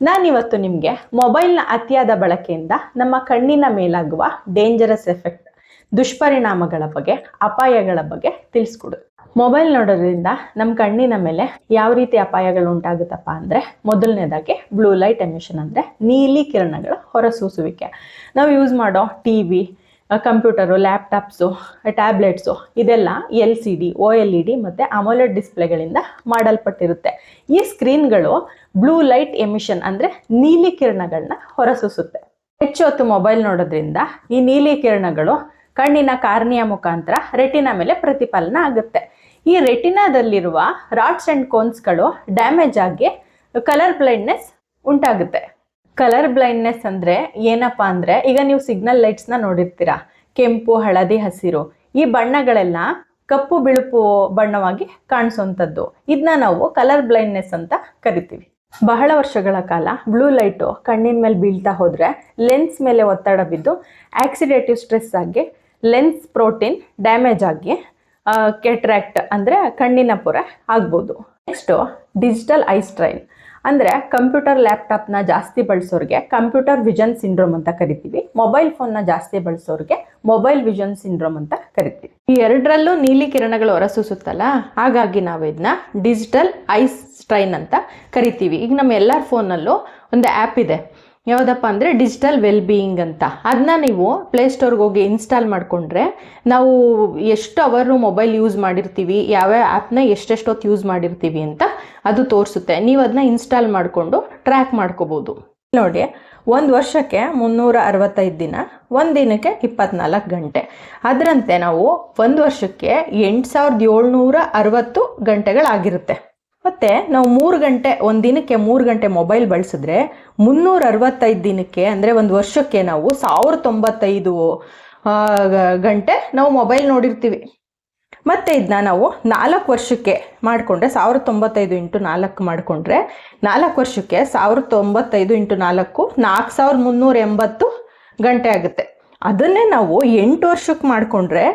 ನಾನಿವತ್ತು ನಿಮಗೆ ಮೊಬೈಲ್ನ ಅತಿಯಾದ ಬಳಕೆಯಿಂದ ನಮ್ಮ ಕಣ್ಣಿನ ಮೇಲಾಗುವ ಡೇಂಜರಸ್ ಎಫೆಕ್ಟ್ ದುಷ್ಪರಿಣಾಮಗಳ ಬಗ್ಗೆ, ಅಪಾಯಗಳ ಬಗ್ಗೆ ತಿಳಿಸ್ಕೊಡು. ಮೊಬೈಲ್ ನೋಡೋದ್ರಿಂದ ನಮ್ಮ ಕಣ್ಣಿನ ಮೇಲೆ ಯಾವ ರೀತಿ ಅಪಾಯಗಳು ಉಂಟಾಗುತ್ತಪ್ಪ ಅಂದರೆ ಮೊದಲನೇದಾಗಿ ಬ್ಲೂ ಲೈಟ್ ಎಮಿಷನ್ ಅಂದರೆ ನೀಲಿ ಕಿರಣಗಳ ಹೊರಸೂಸುವಿಕೆ. ನಾವು ಯೂಸ್ ಮಾಡೋ T V computer, laptops, tablets, ಇದೆಲ್ಲ L C D O L E D ಮತ್ತು ಅಮೋಲೆಡ್ ಡಿಸ್ಪ್ಲೇಗಳಿಂದ ಮಾಡಲ್ಪಟ್ಟಿರುತ್ತೆ. ಈ ಸ್ಕ್ರೀನ್ಗಳು ಬ್ಲೂ ಲೈಟ್ ಎಮಿಷನ್ ಅಂದರೆ ನೀಲಿ ಕಿರಣಗಳನ್ನ ಹೊರಸೂಸುತ್ತೆ. ಹೆಚ್ಚು ಹೊತ್ತು ಮೊಬೈಲ್ ನೋಡೋದ್ರಿಂದ ಈ ನೀಲಿ ಕಿರಣಗಳು ಕಣ್ಣಿನ ಕಾರ್ನಿಯ ಮುಖಾಂತರ ರೆಟಿನ ಮೇಲೆ ಪ್ರತಿಫಲನ ಆಗುತ್ತೆ. ಈ ರೆಟಿನಾದಲ್ಲಿರುವ ರಾಡ್ಸ್ ಆ್ಯಂಡ್ ಕೋನ್ಸ್ಗಳು ಡ್ಯಾಮೇಜ್ ಆಗಿ ಕಲರ್ ಬ್ಲೈಂಡ್ನೆಸ್ ಉಂಟಾಗುತ್ತೆ. ಕಲರ್ ಬ್ಲೈಂಡ್ನೆಸ್ ಅಂದರೆ ಏನಪ್ಪ ಅಂದರೆ, ಈಗ ನೀವು ಸಿಗ್ನಲ್ ಲೈಟ್ಸ್ನ ನೋಡಿರ್ತೀರಾ? ಕೆಂಪು, ಹಳದಿ, ಹಸಿರು. ಈ ಬಣ್ಣಗಳೆಲ್ಲ ಕಪ್ಪು, ಬಿಳುಪು ಬಣ್ಣವಾಗಿ ಕಾಣಿಸುವಂಥದ್ದು ಇದನ್ನ ನಾವು ಕಲರ್ ಬ್ಲೈಂಡ್ನೆಸ್ ಅಂತ ಕರಿತೀವಿ. ಬಹಳ ವರ್ಷಗಳ ಕಾಲ ಬ್ಲೂ ಲೈಟು ಕಣ್ಣಿನ ಮೇಲೆ ಬೀಳ್ತಾ ಹೋದರೆ ಲೆನ್ಸ್ ಮೇಲೆ ಒತ್ತಡ ಬಿದ್ದು ಆಕ್ಸಿಡೇಟಿವ್ ಸ್ಟ್ರೆಸ್ ಆಗಿ ಲೆನ್ಸ್ ಪ್ರೋಟೀನ್ ಡ್ಯಾಮೇಜ್ ಆಗಿ ಕೆಟ್ರಾಕ್ಟ್ ಅಂದರೆ ಕಣ್ಣಿನ ಪೊರೆ ಆಗ್ಬೋದು. ನೆಕ್ಸ್ಟು ಡಿಜಿಟಲ್ ಐ ಸ್ಟ್ರೈನ್ ಅಂದರೆ ಕಂಪ್ಯೂಟರ್ ಲ್ಯಾಪ್ಟಾಪ್ನ ಜಾಸ್ತಿ ಬಳಸೋರಿಗೆ ಕಂಪ್ಯೂಟರ್ ವಿಷನ್ ಸಿಂಡ್ರೋಮ್ ಅಂತ ಕರಿತೀವಿ. ಮೊಬೈಲ್ ಫೋನ್ನ ಜಾಸ್ತಿ ಬಳಸೋರಿಗೆ ಮೊಬೈಲ್ ವಿಷನ್ ಸಿಂಡ್ರೋಮ್ ಅಂತ ಕರಿತೀವಿ. ಈ ಎರಡರಲ್ಲೂ ನೀಲಿ ಕಿರಣಗಳು ಹೊರಸೂಸುತ್ತಲ್ಲ, ಹಾಗಾಗಿ ನಾವು ಇದನ್ನ ಡಿಜಿಟಲ್ ಐಸ್ ಸ್ಟ್ರೈನ್ ಅಂತ ಕರಿತೀವಿ. ಈಗ ನಮ್ಮ ಎಲ್ಲರ ಫೋನಲ್ಲೂ ಒಂದು ಆ್ಯಪ್ ಇದೆ. ಯಾವುದಪ್ಪ ಅಂದರೆ ಡಿಜಿಟಲ್ ವೆಲ್ ಬೀಯಿಂಗ್ ಅಂತ. ಅದನ್ನ ನೀವು ಪ್ಲೇಸ್ಟೋರ್ಗೆ ಹೋಗಿ ಇನ್ಸ್ಟಾಲ್ ಮಾಡಿಕೊಂಡ್ರೆ ನಾವು ಎಷ್ಟು ಅವರು ಮೊಬೈಲ್ ಯೂಸ್ ಮಾಡಿರ್ತೀವಿ, ಯಾವ್ಯಾವ ಆ್ಯಪ್ನ ಎಷ್ಟೆಷ್ಟೊತ್ತು ಯೂಸ್ ಮಾಡಿರ್ತೀವಿ ಅಂತ ಅದು ತೋರಿಸುತ್ತೆ. ನೀವು ಅದನ್ನ ಇನ್ಸ್ಟಾಲ್ ಮಾಡಿಕೊಂಡು ಟ್ರ್ಯಾಕ್ ಮಾಡ್ಕೋಬೋದು. ನೋಡಿ, ಒಂದು ವರ್ಷಕ್ಕೆ ಮುನ್ನೂರ ಅರವತ್ತೈದು ದಿನ, ಒಂದು ದಿನಕ್ಕೆ ಇಪ್ಪತ್ನಾಲ್ಕು ಗಂಟೆ. ಅದರಂತೆ ನಾವು ಒಂದು ವರ್ಷಕ್ಕೆ ಎಂಟು ಸಾವಿರದ ಏಳ್ನೂರ ಅರವತ್ತು ಗಂಟೆಗಳಾಗಿರುತ್ತೆ. ಮತ್ತು ನಾವು ಮೂರು ಗಂಟೆ, ಒಂದು ದಿನಕ್ಕೆ ಮೂರು ಗಂಟೆ ಮೊಬೈಲ್ ಬಳಸಿದ್ರೆ ಮುನ್ನೂರ ಅರವತ್ತೈದು ದಿನಕ್ಕೆ, ಅಂದರೆ ಒಂದು ವರ್ಷಕ್ಕೆ ನಾವು ಸಾವಿರದ ತೊಂಬತ್ತೈದು ಗಂಟೆ ನಾವು ಮೊಬೈಲ್ ನೋಡಿರ್ತೀವಿ. ಮತ್ತು ಇದನ್ನ ನಾವು ನಾಲ್ಕು ವರ್ಷಕ್ಕೆ ಮಾಡಿಕೊಂಡ್ರೆ ಸಾವಿರದ ತೊಂಬತ್ತೈದು ಇಂಟು ನಾಲ್ಕು ಮಾಡಿಕೊಂಡ್ರೆ ನಾಲ್ಕು ವರ್ಷಕ್ಕೆ ಸಾವಿರದ ತೊಂಬತ್ತೈದು ಇಂಟು ನಾಲ್ಕು ನಾಲ್ಕು ಸಾವಿರದ ಮುನ್ನೂರ ಎಂಬತ್ತು ಗಂಟೆ ಆಗುತ್ತೆ. ಅದನ್ನೇ ನಾವು ಎಂಟು ವರ್ಷಕ್ಕೆ ಮಾಡಿಕೊಂಡ್ರೆ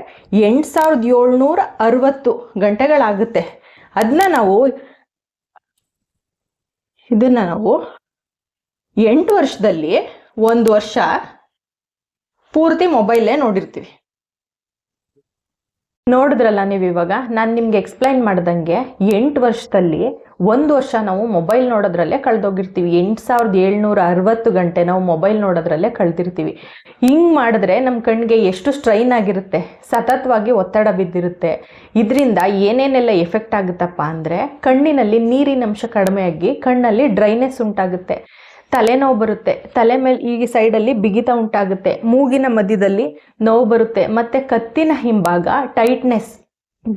ಎಂಟು ಸಾವಿರದ ಏಳ್ನೂರ ಅರವತ್ತು ಗಂಟೆಗಳಾಗುತ್ತೆ. ಅದನ್ನ ನಾವು ಇದನ್ನು ನಾವು ಎಂಟು ವರ್ಷದಲ್ಲಿ ಒಂದು ವರ್ಷ ಪೂರ್ತಿ ಮೊಬೈಲೇ ನೋಡಿರ್ತೀವಿ. ನೋಡಿದ್ರಲ್ಲ ನೀವು ಇವಾಗ? ನಾನು ನಿಮ್ಗೆ ಎಕ್ಸ್ಪ್ಲೈನ್ ಮಾಡ್ದಂಗೆ ಎಂಟು ವರ್ಷದಲ್ಲಿ ಒಂದು ವರ್ಷ ನಾವು ಮೊಬೈಲ್ ನೋಡೋದ್ರಲ್ಲೇ ಕಳೆದೋಗಿರ್ತೀವಿ. ಎಂಟು ಸಾವಿರದ ಏಳ್ನೂರ ಅರವತ್ತು ಗಂಟೆ ನಾವು ಮೊಬೈಲ್ ನೋಡೋದ್ರಲ್ಲೇ ಕಳೆದಿರ್ತೀವಿ. ಹಿಂಗೆ ಮಾಡಿದ್ರೆ ನಮ್ಮ ಕಣ್ಣಿಗೆ ಎಷ್ಟು ಸ್ಟ್ರೈನ್ ಆಗಿರುತ್ತೆ. ಸತತವಾಗಿ ಒತ್ತಡ ಬಿದ್ದಿರುತ್ತೆ. ಇದರಿಂದ ಏನೇನೆಲ್ಲ ಎಫೆಕ್ಟ್ ಆಗುತ್ತಪ್ಪ ಅಂದರೆ ಕಣ್ಣಿನಲ್ಲಿ ನೀರಿನ ಅಂಶ ಕಡಿಮೆಯಾಗಿ ಕಣ್ಣಲ್ಲಿ ಡ್ರೈನೆಸ್ ಉಂಟಾಗುತ್ತೆ. ತಲೆನೋವು ಬರುತ್ತೆ. ತಲೆ ಮೇಲೆ ಈ ಸೈಡಲ್ಲಿ ಬಿಗಿತ ಉಂಟಾಗುತ್ತೆ. ಮೂಗಿನ ಮಧ್ಯದಲ್ಲಿ ನೋವು ಬರುತ್ತೆ. ಮತ್ತು ಕತ್ತಿನ ಹಿಂಭಾಗ ಟೈಟ್ನೆಸ್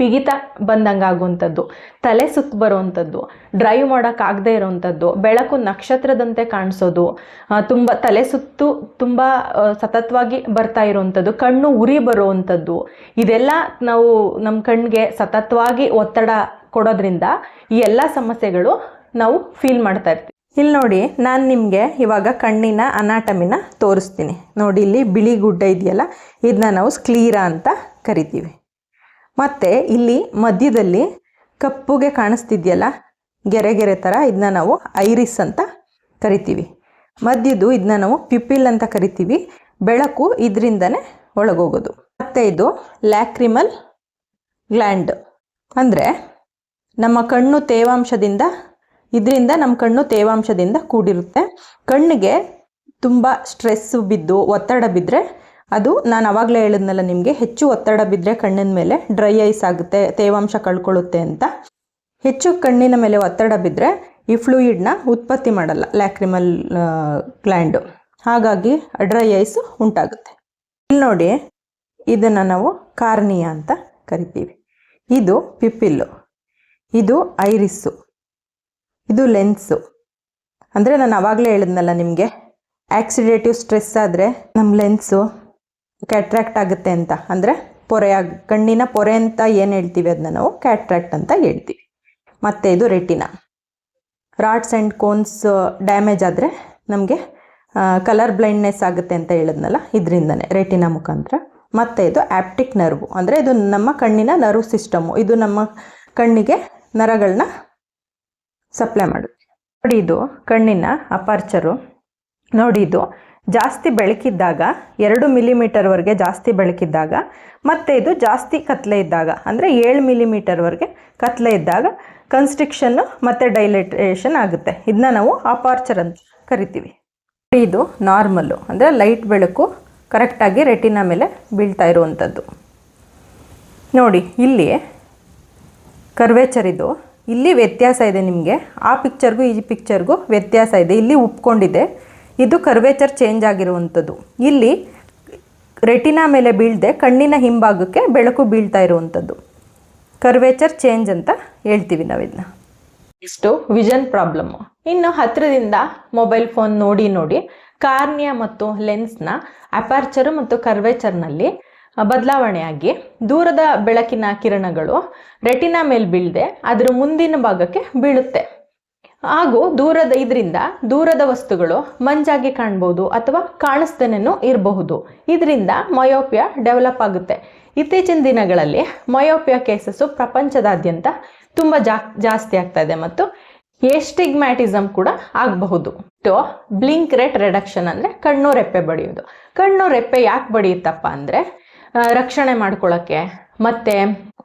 ಬಿಗಿತ ಬಂದಂಗೆ ಆಗುವಂಥದ್ದು ತಲೆ ಸುತ್ತ ಬರುವಂಥದ್ದು ಡ್ರೈವ್ ಮಾಡೋಕ್ಕಾಗದೇ ಇರೋವಂಥದ್ದು, ಬೆಳಕು ನಕ್ಷತ್ರದಂತೆ ಕಾಣಿಸೋದು ತುಂಬ ತಲೆ ಸುತ್ತು ತುಂಬ ಸತತವಾಗಿ ಬರ್ತಾ ಇರೋವಂಥದ್ದು, ಕಣ್ಣು ಉರಿ ಬರುವಂಥದ್ದು, ಇದೆಲ್ಲ ನಾವು ನಮ್ಮ ಕಣ್ಣಿಗೆ ಸತತವಾಗಿ ಒತ್ತಡ ಕೊಡೋದ್ರಿಂದ ಈ ಎಲ್ಲ ಸಮಸ್ಯೆಗಳು ನಾವು ಫೀಲ್ ಮಾಡ್ತಾ ಇರ್ತೀವಿ. ಇಲ್ಲಿ ನೋಡಿ, ನಾನು ನಿಮಗೆ ಇವಾಗ ಕಣ್ಣಿನ ಅನಾಟಮಿನ ತೋರಿಸ್ತೀನಿ. ನೋಡಿ, ಇಲ್ಲಿ ಬಿಳಿ ಗುಡ್ಡ ಇದೆಯಲ್ಲ ಇದನ್ನ ನಾವು ಸ್ಕ್ಲೀರಾ ಅಂತ ಕರಿತೀವಿ. ಮತ್ತು ಇಲ್ಲಿ ಮಧ್ಯದಲ್ಲಿ ಕಪ್ಪುಗೆ ಕಾಣಿಸ್ತಿದೆಯಲ್ಲ ಗೆರೆ ಗೆರೆ ಥರ ಇದನ್ನ ನಾವು ಐರಿಸ್ ಅಂತ ಕರಿತೀವಿ. ಮಧ್ಯದ್ದು ಇದನ್ನ ನಾವು ಪಿಪಿಲ್ ಅಂತ ಕರಿತೀವಿ. ಬೆಳಕು ಇದರಿಂದನೇ ಒಳಗೋಗೋದು. ಮತ್ತು ಇದು ಲ್ಯಾಕ್ರಿಮಲ್ ಗ್ಲ್ಯಾಂಡ್. ಅಂದರೆ ನಮ್ಮ ಕಣ್ಣು ತೇವಾಂಶದಿಂದ, ಇದರಿಂದ ನಮ್ಮ ಕಣ್ಣು ತೇವಾಂಶದಿಂದ ಕೂಡಿರುತ್ತೆ. ಕಣ್ಣಿಗೆ ತುಂಬ ಸ್ಟ್ರೆಸ್ಸು ಬಿದ್ದು ಒತ್ತಡ ಬಿದ್ದರೆ ಅದು ನಾನು ಅವಾಗಲೇ ಹೇಳಿದ್ನಲ್ಲ ನಿಮಗೆ, ಹೆಚ್ಚು ಒತ್ತಡ ಬಿದ್ದರೆ ಕಣ್ಣಿನ ಮೇಲೆ ಡ್ರೈ ಐಸ್ ಆಗುತ್ತೆ, ತೇವಾಂಶ ಕಳ್ಕೊಳ್ಳುತ್ತೆ ಅಂತ. ಹೆಚ್ಚು ಕಣ್ಣಿನ ಮೇಲೆ ಒತ್ತಡ ಬಿದ್ದರೆ ಈ ಫ್ಲೂಯಿಡ್ನ ಉತ್ಪತ್ತಿ ಮಾಡಲ್ಲ ಲ್ಯಾಕ್ರಿಮಲ್ ಗ್ಲ್ಯಾಂಡು ಹಾಗಾಗಿ ಡ್ರೈ ಐಸ್ ಉಂಟಾಗುತ್ತೆ. ಇಲ್ಲಿ ನೋಡಿ, ಇದನ್ನು ನಾವು ಕಾರ್ನಿಯ ಅಂತ ಕರಿತೀವಿ. ಇದು ಪಿಪ್ಪಿಲ್ಲು ಇದು ಐರಿಸ್ಸು ಇದು ಲೆನ್ಸು ಅಂದರೆ ನಾನು ಆವಾಗಲೇ ಹೇಳಿದ್ನಲ್ಲ ನಿಮಗೆ ಆಕ್ಸಿಡೇಟಿವ್ ಸ್ಟ್ರೆಸ್ ಆದರೆ ನಮ್ಮ ಲೆನ್ಸು ಕ್ಯಾಟ್ರಾಕ್ಟ್ ಆಗುತ್ತೆ ಅಂತ. ಅಂದರೆ ಪೊರೆ ಕಣ್ಣಿನ ಪೊರೆ ಅಂತ ಏನು ಹೇಳ್ತೀವಿ ಅದನ್ನ ನಾವು? ಕ್ಯಾಟ್ರಾಕ್ಟ್ ಅಂತ ಹೇಳ್ತೀವಿ. ಮತ್ತು ಇದು retina rods and cones damage ಆದರೆ ನಮಗೆ ಕಲರ್ ಬ್ಲೈಂಡ್ನೆಸ್ ಆಗುತ್ತೆ ಅಂತ ಹೇಳಿದ್ನಲ್ಲ? ಇದರಿಂದನೇ ರೆಟಿನ ಮುಖಾಂತರ. ಮತ್ತು ಇದು ಆ್ಯಪ್ಟಿಕ್ ನರ್ವು ಅಂದರೆ ಇದು ನಮ್ಮ ಕಣ್ಣಿನ ನರ್ವ್ ಸಿಸ್ಟಮು ಇದು ನಮ್ಮ ಕಣ್ಣಿಗೆ ನರಗಳನ್ನ ಸಪ್ಲೈ ಮಾಡುತ್ತೆ. ನೋಡಿ ಇದು ಕಣ್ಣಿನ ಅಪಾರ್ಚರು ನೋಡಿ ಇದು ಜಾಸ್ತಿ ಬೆಳಕಿದ್ದಾಗ, ಎರಡು ಮಿಲಿಮೀಟರ್ವರೆಗೆ ಜಾಸ್ತಿ ಬೆಳಕಿದ್ದಾಗ ಮತ್ತು ಇದು ಜಾಸ್ತಿ ಕತ್ಲೆ ಇದ್ದಾಗ, ಅಂದರೆ ಏಳು ಮಿಲಿಮೀಟರ್ವರೆಗೆ ಕತ್ಲೆ ಇದ್ದಾಗ ಕನ್ಸ್ಟ್ರಿಕ್ಷನ್ನು ಮತ್ತು ಡೈಲೇಟೇಷನ್ ಆಗುತ್ತೆ. ಇದನ್ನ ನಾವು ಅಪಾರ್ಚರ್ ಅಂತ ಕರಿತೀವಿ. ಇದು ನಾರ್ಮಲ್ಲು ಅಂದರೆ ಲೈಟ್ ಬೆಳಕು ಕರೆಕ್ಟಾಗಿ ರೆಟಿನ ಮೇಲೆ ಬೀಳ್ತಾ ಇರುವಂಥದ್ದು ನೋಡಿ ಇಲ್ಲಿ ಕರ್ವೇಚರ್ ಇದು. ಇಲ್ಲಿ ವ್ಯತ್ಯಾಸ ಇದೆ ನಿಮಗೆ. ಆ ಪಿಕ್ಚರ್ಗೂ ಈ ಪಿಕ್ಚರ್ಗೂ ವ್ಯತ್ಯಾಸ ಇದೆ. ಇಲ್ಲಿ ಉಪ್ಕೊಂಡಿದೆ. ಇದು ಕರ್ವೇಚರ್ ಚೇಂಜ್ ಆಗಿರುವಂಥದ್ದು. ಇಲ್ಲಿ ರೆಟಿನಾ ಮೇಲೆ ಬೀಳದೆ ಕಣ್ಣಿನ ಹಿಂಭಾಗಕ್ಕೆ ಬೆಳಕು ಬೀಳ್ತಾ ಇರುವಂಥದ್ದು. ಕರ್ವೇಚರ್ ಚೇಂಜ್ ಅಂತ ಹೇಳ್ತೀವಿ ನಾವಿದನ್ನ ಇಷ್ಟು ವಿಷನ್ ಪ್ರಾಬ್ಲಮ್ಮು ಇನ್ನು ಹತ್ತಿರದಿಂದ ಮೊಬೈಲ್ ಫೋನ್ ನೋಡಿ ನೋಡಿ ಕಾರ್ನಿಯ ಮತ್ತು ಲೆನ್ಸ್ನ ಅಪಾರ್ಚರು ಮತ್ತು ಕರ್ವೇಚರ್ನಲ್ಲಿ ಬದಲಾವಣೆಯಾಗಿ ದೂರದ ಬೆಳಕಿನ ಕಿರಣಗಳು ರೆಟಿನಾ ಮೇಲೆ ಬೀಳದೆ ಅದರ ಮುಂದಿನ ಭಾಗಕ್ಕೆ ಬೀಳುತ್ತೆ. ಹಾಗೂ ದೂರದ ಇದರಿಂದ ದೂರದ ವಸ್ತುಗಳು ಮಂಜಾಗಿ ಕಾಣ್ಬೋದು ಅಥವಾ ಕಾಣಿಸ್ದೇನೂ ಇರಬಹುದು. ಇದರಿಂದ ಮಯೋಪಿಯಾ ಡೆವಲಪ್ ಆಗುತ್ತೆ. ಇತ್ತೀಚಿನ ದಿನಗಳಲ್ಲಿ ಮಯೋಪಿಯಾ ಕೇಸಸ್ಸು ಪ್ರಪಂಚದಾದ್ಯಂತ ತುಂಬ ಜಾ, ಜಾಸ್ತಿ ಆಗ್ತಾ ಇದೆ ಮತ್ತು ಎಸ್ಟಿಗ್ಮ್ಯಾಟಿಸಮ್ ಕೂಡ ಆಗಬಹುದು. ಬ್ಲಿಂಕ್ ರೇಟ್ ರಿಡಕ್ಷನ್ ಅಂದರೆ ಕಣ್ಣು ರೆಪ್ಪೆ ಬಡಿಯೋದು ಕಣ್ಣು ರೆಪ್ಪೆ ಯಾಕೆ ಬಡಿಯುತ್ತಪ್ಪ ಅಂದರೆ ರಕ್ಷಣೆ ಮಾಡ್ಕೊಳ್ಳೋಕ್ಕೆ ಮತ್ತು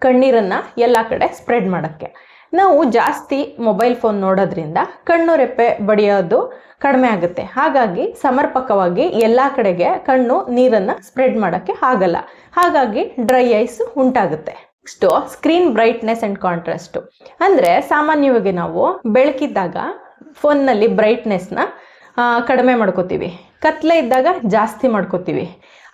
ಕಣ್ಣೀರನ್ನು ಎಲ್ಲ ಕಡೆ ಸ್ಪ್ರೆಡ್ ಮಾಡೋಕ್ಕೆ. ನಾವು ಜಾಸ್ತಿ ಮೊಬೈಲ್ ಫೋನ್ ನೋಡೋದ್ರಿಂದ ಕಣ್ಣು ರೆಪ್ಪೆ ಬಡಿಯೋದು ಕಡಿಮೆ ಆಗುತ್ತೆ. ಹಾಗಾಗಿ ಸಮರ್ಪಕವಾಗಿ ಎಲ್ಲ ಕಡೆಗೆ ಕಣ್ಣು ನೀರನ್ನು ಸ್ಪ್ರೆಡ್ ಮಾಡೋಕ್ಕೆ ಆಗಲ್ಲ. ಹಾಗಾಗಿ ಡ್ರೈ ಐಸ್ ಉಂಟಾಗುತ್ತೆ. Next screen brightness and contrast ಅಂದರೆ ಸಾಮಾನ್ಯವಾಗಿ ನಾವು ಬೆಳಕಿದ್ದಾಗ ಫೋನ್ನಲ್ಲಿ ಬ್ರೈಟ್ನೆಸ್ನ ಕಡಿಮೆ ಮಾಡ್ಕೋತೀವಿ. ಕತ್ಲೆ ಇದ್ದಾಗ ಜಾಸ್ತಿ ಮಾಡ್ಕೋತೀವಿ.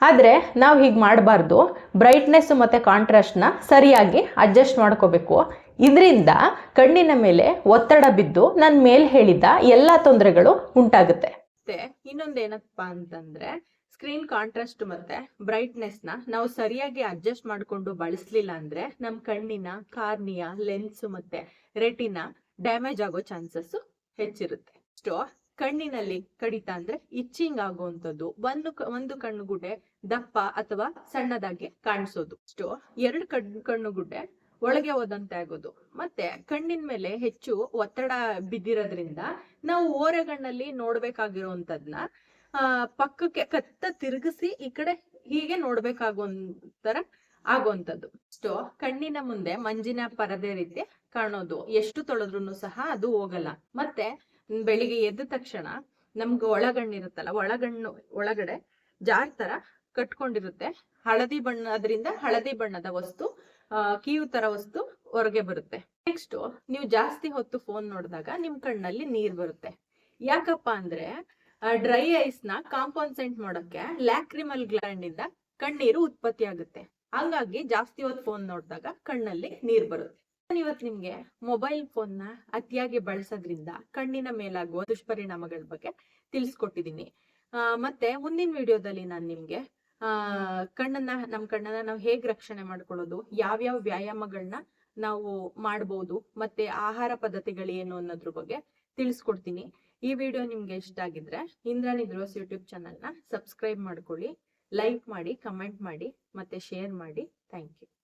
ಆದರೆ ನಾವು ಹೀಗೆ ಮಾಡಬಾರ್ದು. ಬ್ರೈಟ್ನೆಸ್ಸು ಮತ್ತು ಕಾಂಟ್ರಾಸ್ಟ್ನ ಸರಿಯಾಗಿ ಅಡ್ಜಸ್ಟ್ ಮಾಡ್ಕೋಬೇಕು. ಇದರಿಂದ ಕಣ್ಣಿನ ಮೇಲೆ ಒತ್ತಡ ಬಿದ್ದು ನಾನು ಮೇಲೆ ಹೇಳಿದ ಎಲ್ಲಾ ತೊಂದರೆಗಳು ಉಂಟಾಗುತ್ತೆ. ಇನ್ನೊಂದು ಇನ್ನೊಂದೇನಪ್ಪ ಅಂತಂದ್ರೆ ಸ್ಕ್ರೀನ್ ಕಾಂಟ್ರಾಸ್ಟ್ ಮತ್ತೆ ಬ್ರೈಟ್ನೆಸ್ನ ನಾವು ಸರಿಯಾಗಿ ಅಡ್ಜಸ್ಟ್ ಮಾಡಿಕೊಂಡು ಬಳಸಲಿಲ್ಲ ಅಂದ್ರೆ ನಮ್ಮ ಕಣ್ಣಿನ ಕಾರ್ನಿಯಾ ಲೆನ್ಸ್ ಮತ್ತೆ ರೆಟಿನ ಡ್ಯಾಮೇಜ್ ಆಗೋ ಚಾನ್ಸಸ್ ಹೆಚ್ಚಿರುತ್ತೆ. ಸ್ಟೋ ಕಣ್ಣಿನಲ್ಲಿ ಕಡಿತ ಅಂದ್ರೆ ಇಚ್ಚಿಂಗ್ ಆಗುವಂಥದ್ದು, ಒಂದು ಒಂದು ಕಣ್ಣುಗುಡ್ಡೆ ದಪ್ಪ ಅಥವಾ ಸಣ್ಣದಾಗಿ ಕಾಣಿಸೋದು. ಸ್ಟೋ ಎರಡು ಕಣ್ಣು ಕಣ್ಣುಗುಡ್ಡೆ ಒಳಗೆ ಹೋದಂತೆ ಆಗೋದು. ಮತ್ತೆ ಕಣ್ಣಿನ ಮೇಲೆ ಹೆಚ್ಚು ಒತ್ತಡ ಬಿದ್ದಿರೋದ್ರಿಂದ ನಾವು ಓರೆಗಣ್ಣಲ್ಲಿ ನೋಡ್ಬೇಕಾಗಿರುವಂತದ್ನ ಆ, ಪಕ್ಕಕ್ಕೆ ಕತ್ತ ತಿರುಗಿಸಿ ಈ ಕಡೆ ಹೀಗೆ ನೋಡ್ಬೇಕಾಗೋ ತರ ಆಗುವಂಥದ್ದು. ಅಷ್ಟು ಕಣ್ಣಿನ ಮುಂದೆ ಮಂಜಿನ ಪರದೆ ರೀತಿ ಕಾಣೋದು. ಎಷ್ಟು ತೊಳೆದ್ರು ಸಹ ಅದು ಹೋಗಲ್ಲ. ಮತ್ತೆ ಬೆಳಿಗ್ಗೆ ಎದ್ದ ತಕ್ಷಣ ನಮ್ಗೆ ಒಳಗಣ್ಣಿರುತ್ತಲ್ಲ, ಒಳಗಣ್ಣು ಒಳಗಡೆ ಜಾರ್ ತರ ಕಟ್ಕೊಂಡಿರುತ್ತೆ. ಹಳದಿ ಬಣ್ಣ ಅದರಿಂದ ಹಳದಿ ಬಣ್ಣದ ವಸ್ತು ಕೀವು ತರ ವಸ್ತು ಹೊರಗೆ ಬರುತ್ತೆ. ನೆಕ್ಸ್ಟ್ ನೀವು ಜಾಸ್ತಿ ಹೊತ್ತು ಫೋನ್ ನೋಡಿದಾಗ ನಿಮ್ ಕಣ್ಣಲ್ಲಿ ನೀರ್ ಬರುತ್ತೆ. ಯಾಕಪ್ಪ ಅಂದ್ರೆ ಡ್ರೈ ಐಸ್ನ ಕಾಂಪನ್ಸೆಂಟ್ ಮಾಡೋಕೆ ಲ್ಯಾಕ್ರಿಮಲ್ ಗ್ಲ್ಯಾಂಡ್ ಇಂದ ಕಣ್ಣೀರು ಉತ್ಪತ್ತಿ ಆಗುತ್ತೆ. ಹಂಗಾಗಿ ಜಾಸ್ತಿ ಹೊತ್ತು ಫೋನ್ ನೋಡಿದಾಗ ಕಣ್ಣಲ್ಲಿ ನೀರ್ ಬರುತ್ತೆ. ಇವತ್ ನಿಮ್ಗೆ ಮೊಬೈಲ್ ಫೋನ್ನ ಅತಿಯಾಗಿ ಬಳಸೋದ್ರಿಂದ ಕಣ್ಣಿನ ಮೇಲಾಗುವ ದುಷ್ಪರಿಣಾಮಗಳ ಬಗ್ಗೆ ತಿಳಿಸ್ಕೊಟ್ಟಿದ್ದೀನಿ ಮತ್ತೆ ಮುಂದಿನ ವಿಡಿಯೋದಲ್ಲಿ ನಾನು ನಿಮ್ಗೆ ಕಣ್ಣನ್ನ ನಮ್ಮ ಕಣ್ಣನ್ನ ನಾವು ಹೇಗ್ ರಕ್ಷಣೆ ಮಾಡ್ಕೊಳ್ಳೋದು? ಯಾವ್ಯಾವ ವ್ಯಾಯಾಮಗಳನ್ನ ನಾವು ಮಾಡ್ಬೋದು? ಮತ್ತೆ ಆಹಾರ ಪದ್ಧತಿಗಳೇನು ಅನ್ನೋದ್ರ ಬಗ್ಗೆ ತಿಳಿಸ್ಕೊಡ್ತೀನಿ. ಈ ವಿಡಿಯೋ ನಿಮ್ಗೆ ಇಷ್ಟ ಆಗಿದ್ರೆ ಇಂದ್ರಾಣಿ ಧ್ರುವಸ್ ಯೂಟ್ಯೂಬ್ ಚಾನಲ್ನ ಸಬ್ಸ್ಕ್ರೈಬ್ ಮಾಡ್ಕೊಳ್ಳಿ, ಲೈಕ್ ಮಾಡಿ, ಕಮೆಂಟ್ ಮಾಡಿ, ಮತ್ತೆ ಶೇರ್ ಮಾಡಿ. Thank you.